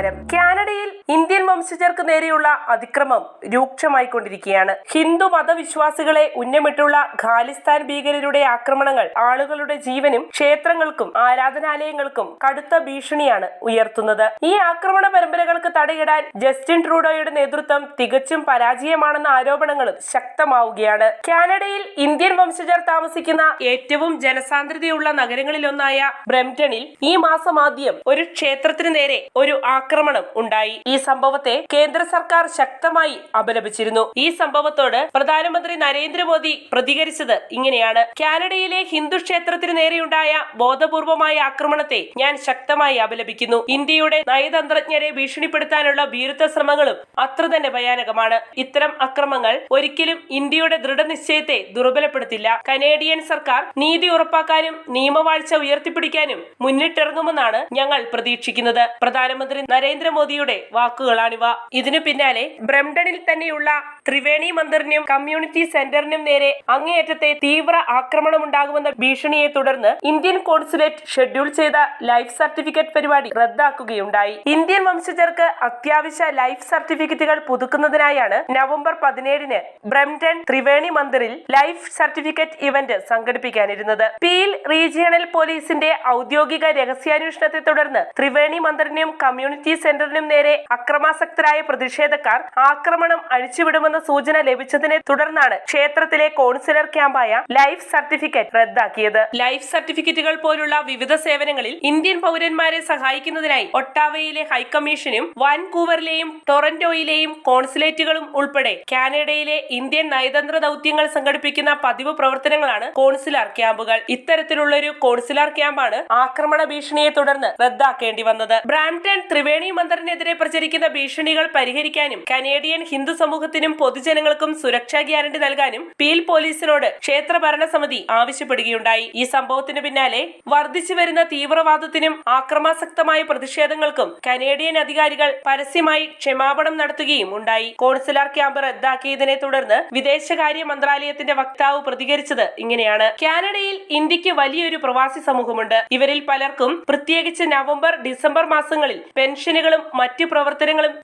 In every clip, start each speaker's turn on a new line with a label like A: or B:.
A: നമസ്കാരം. കാനഡയിൽ ഇന്ത്യൻ വംശജർക്ക് നേരെയുള്ള അതിക്രമം രൂക്ഷമായിക്കൊണ്ടിരിക്കുകയാണ്. ഹിന്ദു മതവിശ്വാസികളെ ഉന്നമിട്ടുള്ള ഖാലിസ്ഥാൻ ഭീകരരുടെ ആക്രമണങ്ങൾ ആളുകളുടെ ജീവനും ക്ഷേത്രങ്ങൾക്കും ആരാധനാലയങ്ങൾക്കും കടുത്ത ഭീഷണിയാണ് ഉയർത്തുന്നത്. ഈ ആക്രമണ പരമ്പരകൾക്ക് തടയിടാൻ ജസ്റ്റിൻ ട്രൂഡോയുടെ നേതൃത്വം തികച്ചും പരാജയമാണെന്ന ആരോപണങ്ങളും ശക്തമാവുകയാണ്. കാനഡയിൽ ഇന്ത്യൻ വംശജർ താമസിക്കുന്ന ഏറ്റവും ജനസാന്ദ്രതയുള്ള നഗരങ്ങളിലൊന്നായ ബ്രംറ്റണിൽ ഈ മാസം ആദ്യം ഒരു ക്ഷേത്രത്തിന് നേരെ ഒരു ആക്രമണം ഉണ്ടായി. ഈ സംഭവത്തെ കേന്ദ്ര സർക്കാർ ശക്തമായി അപലപിച്ചിരുന്നു. ഈ സംഭവത്തോട് പ്രധാനമന്ത്രി നരേന്ദ്രമോദി പ്രതികരിച്ചത് ഇങ്ങനെയാണ്. കാനഡയിലെ ഹിന്ദു ക്ഷേത്രത്തിന് നേരെയുണ്ടായ ബോധപൂർവമായ ആക്രമണത്തെ ഞാൻ ശക്തമായി അപലപിക്കുന്നു. ഇന്ത്യയുടെ നയതന്ത്രജ്ഞരെ ഭീഷണിപ്പെടുത്താനുള്ള ഭീരുത്വ ശ്രമങ്ങളും അത്ര തന്നെ ഭയാനകമാണ്. ഇത്തരം അക്രമങ്ങൾ ഒരിക്കലും ഇന്ത്യയുടെ ദൃഢനിശ്ചയത്തെ ദുർബലപ്പെടുത്തില്ല. കനേഡിയൻ സർക്കാർ നീതി ഉറപ്പാക്കാനും നിയമവാഴ്ച ഉയർത്തിപ്പിടിക്കാനും മുന്നിട്ടിറങ്ങുമെന്നാണ് ഞങ്ങൾ പ്രതീക്ഷിക്കുന്നത്. പ്രധാനമന്ത്രി നരേന്ദ്രമോദിയുടെ വാക്കുകളാണിവ. ഇതിനു പിന്നാലെ ബ്രംഡണിൽ തന്നെയുള്ള ത്രിവേണി മന്ദിറിനും കമ്മ്യൂണിറ്റി സെന്ററിനും നേരെ അങ്ങേയറ്റത്തെ തീവ്ര ആക്രമണമുണ്ടാകുമെന്ന ഭീഷണിയെ തുടർന്ന് ഇന്ത്യൻ കോൺസുലേറ്റ് ഷെഡ്യൂൾ ചെയ്ത ലൈഫ് സർട്ടിഫിക്കറ്റ് പരിപാടി റദ്ദാക്കുകയുണ്ടായി. ഇന്ത്യൻ വംശജർക്ക് അത്യാവശ്യ ലൈഫ് സർട്ടിഫിക്കറ്റുകൾ പുതുക്കുന്നതിനായാണ് നവംബർ പതിനേഴിന് ബ്രംടൺ ത്രിവേണി മന്ദിറിൽ ലൈഫ് സർട്ടിഫിക്കറ്റ് ഇവന്റ് സംഘടിപ്പിക്കാനിരുന്നത്. പീൽ റീജിയണൽ പോലീസിന്റെ ഔദ്യോഗിക രഹസ്യാന്വേഷണത്തെ തുടർന്ന് ത്രിവേണി മന്ദിറിനും കമ്മ്യൂണിറ്റി സെന്ററിനും നേരെ അക്രമാസക്തരായ പ്രതിഷേധക്കാർ ആക്രമണം അഴിച്ചുവിടുമെന്ന സൂചന ലഭിച്ചതിനെ തുടർന്നാണ് ക്ഷേത്രത്തിലെ കോൺസുലർ ക്യാമ്പായ ലൈഫ് സർട്ടിഫിക്കറ്റ് റദ്ദാക്കിയത്. ലൈഫ് സർട്ടിഫിക്കറ്റുകൾ പോലുള്ള വിവിധ സേവനങ്ങളിൽ ഇന്ത്യൻ പൗരന്മാരെ സഹായിക്കുന്നതിനായി ഒട്ടാവയിലെ ഹൈക്കമ്മീഷനും വാൻകൂവറിലെയും ടൊറന്റോയിലെയും കോൺസുലേറ്റുകളും ഉൾപ്പെടെ കാനഡയിലെ ഇന്ത്യൻ നയതന്ത്ര ദൗത്യങ്ങൾ സംഘടിപ്പിക്കുന്ന പതിവ് പ്രവർത്തനങ്ങളാണ് കോൺസുലാർ ക്യാമ്പുകൾ. ഇത്തരത്തിലുള്ള ഒരു കോൺസുലാർ ക്യാമ്പാണ് ആക്രമണ ഭീഷണിയെ തുടർന്ന് റദ്ദാക്കേണ്ടി വന്നത്. ബ്രാംടൺ ത്രിവേണി മന്ദിറിനെതിരെ പ്രചരിക്കുന്ന ഭീഷണികൾ പരിഹരിക്കാനും കനേഡിയൻ ഹിന്ദു സമൂഹത്തിനും പൊതുജനങ്ങൾക്കും സുരക്ഷാ ഗ്യാരണ്ടി നൽകാനും പീൽ പോലീസിനോട് ക്ഷേത്ര ഭരണസമിതി ആവശ്യപ്പെടുകയുണ്ടായി. ഈ സംഭവത്തിന് പിന്നാലെ വർദ്ധിച്ചു വരുന്ന തീവ്രവാദത്തിനും ആക്രമാസക്തമായ പ്രതിഷേധങ്ങൾക്കും കനേഡിയൻ അധികാരികൾ പരസ്യമായി ക്ഷമാപണം നടത്തുകയും ഉണ്ടായി. കോൺസുലാർ ക്യാമ്പ് റദ്ദാക്കിയതിനെ തുടർന്ന് വിദേശകാര്യ മന്ത്രാലയത്തിന്റെ വക്താവ് പ്രതികരിച്ചത് ഇങ്ങനെയാണ്. കാനഡയിൽ ഇന്ത്യയ്ക്ക് വലിയൊരു പ്രവാസി സമൂഹമുണ്ട്. ഇവരിൽ പലർക്കും പ്രത്യേകിച്ച് നവംബർ ഡിസംബർ മാസങ്ങളിൽ പെൻഷനുകളും മറ്റു പ്രവർത്തനങ്ങളും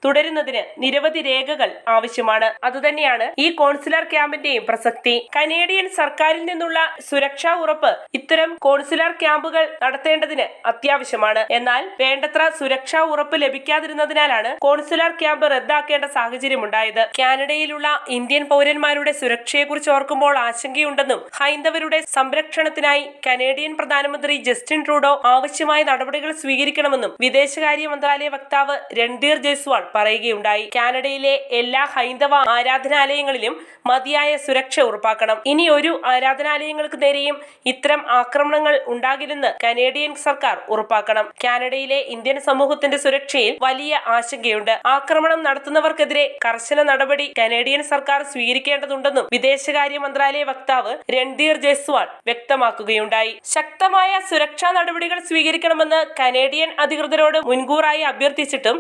A: തുടരുന്നതിന് നിരവധി രേഖകൾ ആവശ്യമാണ്. അതുതന്നെയാണ് ഈ കോൺസുലർ ക്യാമ്പിന്റെയും പ്രസക്തി. കനേഡിയൻ സർക്കാരിൽ നിന്നുള്ള സുരക്ഷാ ഉറപ്പ് ഇത്തരം കോൺസുലർ ക്യാമ്പുകൾ നടത്തേണ്ടതിന് അത്യാവശ്യമാണ്. എന്നാൽ വേണ്ടത്ര സുരക്ഷാ ഉറപ്പ് ലഭിക്കാതിരുന്നതിനാലാണ് കോൺസുലർ ക്യാമ്പ് റദ്ദാക്കേണ്ട സാഹചര്യം ഉണ്ടായത് കാനഡയിലുള്ള ഇന്ത്യൻ പൗരന്മാരുടെ സുരക്ഷയെക്കുറിച്ച് ഓർക്കുമ്പോൾ ആശങ്കയുണ്ടെന്നും ഹൈന്ദവരുടെ സംരക്ഷണത്തിനായി കനേഡിയൻ പ്രധാനമന്ത്രി ജസ്റ്റിൻ ട്രൂഡോ ആവശ്യമായ നടപടികൾ സ്വീകരിക്കണമെന്നും വിദേശകാര്യ മന്ത്രാലയ വക്താവ് രൺധീർ ജയ്സ്വാൾ പറയുകയുണ്ടായി. കാനഡയിലെ എല്ലാ ഹൈന്ദവ ആരാധനാലയങ്ങളിലും മതിയായ സുരക്ഷ ഉറപ്പാക്കണം. ഇനി ഒരു ആരാധനാലയങ്ങൾക്ക് നേരെയും ഇത്തരം ആക്രമണങ്ങൾ ഉണ്ടാകില്ലെന്ന് കനേഡിയൻ സർക്കാർ ഉറപ്പാക്കണം. കാനഡയിലെ ഇന്ത്യൻ സമൂഹത്തിന്റെ സുരക്ഷയിൽ വലിയ ആശങ്കയുണ്ട്. ആക്രമണം നടത്തുന്നവർക്കെതിരെ കർശന നടപടി കനേഡിയൻ സർക്കാർ സ്വീകരിക്കേണ്ടതുണ്ടെന്നും വിദേശകാര്യ മന്ത്രാലയ വക്താവ് രൺധീർ ജയ്സ്വാൾ വ്യക്തമാക്കുകയുണ്ടായി. ശക്തമായ സുരക്ഷാ നടപടികൾ സ്വീകരിക്കണമെന്ന് കനേഡിയൻ അധികൃതരോട് മുൻകൂറായി അഭ്യർത്ഥിച്ചിട്ടും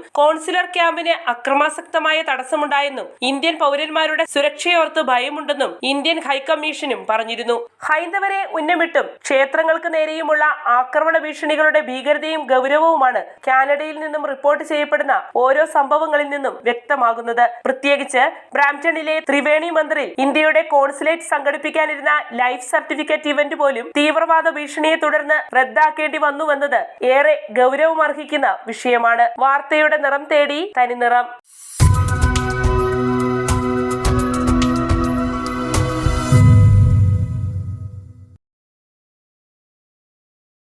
A: കോൺസുലർ ക്യാമ്പിന് അക്രമാസക്തമായ തടസ്സമുണ്ടായെന്നും ഇന്ത്യൻ പൗരന്മാരുടെ സുരക്ഷയോർത്ത് ഭയമുണ്ടെന്നും ഇന്ത്യൻ ഹൈക്കമ്മീഷനും പറഞ്ഞിരുന്നു. ഹൈന്ദവരെ ഉന്നമിട്ടും ക്ഷേത്രങ്ങൾക്ക് നേരെയുമുള്ള ആക്രമണ ഭീഷണികളുടെ ഭീകരതയും ഗൗരവവുമാണ് കാനഡയിൽ നിന്നും റിപ്പോർട്ട് ചെയ്യപ്പെടുന്ന ഓരോ സംഭവങ്ങളിൽ നിന്നും വ്യക്തമാകുന്നത്. പ്രത്യേകിച്ച് ബ്രാംപ്ടണിലെ ത്രിവേണി മന്ദിറിൽ ഇന്ത്യയുടെ കോൺസുലേറ്റ് സംഘടിപ്പിക്കാനിരുന്ന ലൈഫ് സർട്ടിഫിക്കറ്റ് ഇവന്റ് പോലും തീവ്രവാദ ഭീഷണിയെ തുടർന്ന് റദ്ദാക്കേണ്ടി വന്നുവെന്നത് ഏറെ ഗൗരവമർഹിക്കുന്ന വിഷയമാണ്. വാർത്തയുടെ നിറം തേടി തനിനിറം